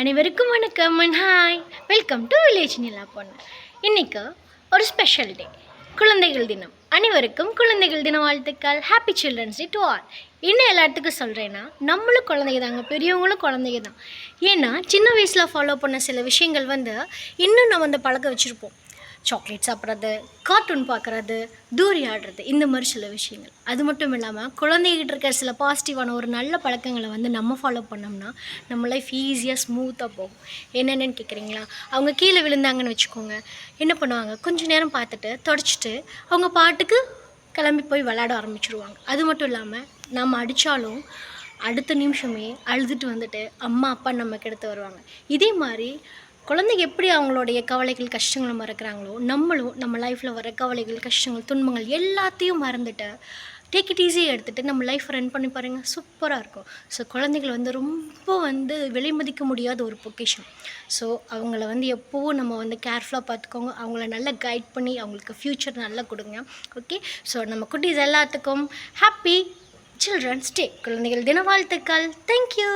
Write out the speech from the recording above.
அனைவருக்கும் வணக்கம் and hi welcome to village Nila பொண்ணு இன்னைக்கு ஒரு ஸ்பெஷல் டே குழந்தைகள் தினம். அனைவருக்கும் குழந்தைகள் தின வாழ்த்துக்கள். Happy children's day to all இன்னும் எல்லாத்துக்கும் சொல்கிறேன்னா நம்மளும் குழந்தைங்க தாங்க பெரியவங்களும் குழந்தைங்க தான். ஏன்னா சின்ன வயசில் ஃபாலோ பண்ண சில விஷயங்கள் வந்து இன்னும் நம்ம வந்து பழக்க வச்சுருப்போம். சாக்லேட் சாப்பிட்றது கார்ட்டூன் பார்க்குறது தூரி ஆடுறது இந்த மாதிரி சில விஷயங்கள். அது மட்டும் இல்லாமல் குழந்தைகிட்ட இருக்கிற சில பாசிட்டிவான ஒரு நல்ல பழக்கங்களை வந்து நம்ம ஃபாலோ பண்ணோம்னா நம்ம லைஃப் ஈஸியாக ஸ்மூத்தாக போகும். என்னென்னு கேட்குறீங்களா? அவங்க கீழே விழுந்தாங்கன்னு வச்சுக்கோங்க. என்ன பண்ணுவாங்க? கொஞ்ச நேரம் பார்த்துட்டு தொடச்சிட்டு அவங்க பாட்டுக்கு கிளம்பி போய் விளையாட ஆரம்பிச்சிருவாங்க. அது மட்டும் இல்லாமல் நம்ம அடித்தாலும் அடுத்த நிமிஷமே அழுதுட்டு வந்துட்டு அம்மா அப்பா நமக்கு எடுத்து வருவாங்க. இதே மாதிரி குழந்தைங்க எப்படி அவங்களுடைய கவலைகள் கஷ்டங்களை மறக்கிறாங்களோ நம்மளும் நம்ம லைஃப்பில் வர கவலைகள் கஷ்டங்கள் துன்பங்கள் எல்லாத்தையும் மறந்துட்டு டேக் இட் ஈஸியாக எடுத்துகிட்டு நம்ம லைஃப் ரன் பண்ணி பாருங்கள் சூப்பராக இருக்கும். ஸோ குழந்தைகள் வந்து ரொம்ப வந்து விலை மதிக்க முடியாத ஒரு பொக்கிஷம். ஸோ அவங்கள வந்து எப்போவும் நம்ம வந்து கேர்ஃபுல்லாக பார்த்துக்கோங்க. அவங்கள நல்லா கைட் பண்ணி அவங்களுக்கு ஃப்யூச்சர் நல்லா கொடுங்க. ஓகே ஸோ நம்ம குட்டீஸ் எல்லாத்துக்கும் ஹாப்பி சில்ட்ரன்ஸ் டே குழந்தைகள் தின வாழ்த்துக்கள். தேங்க்யூ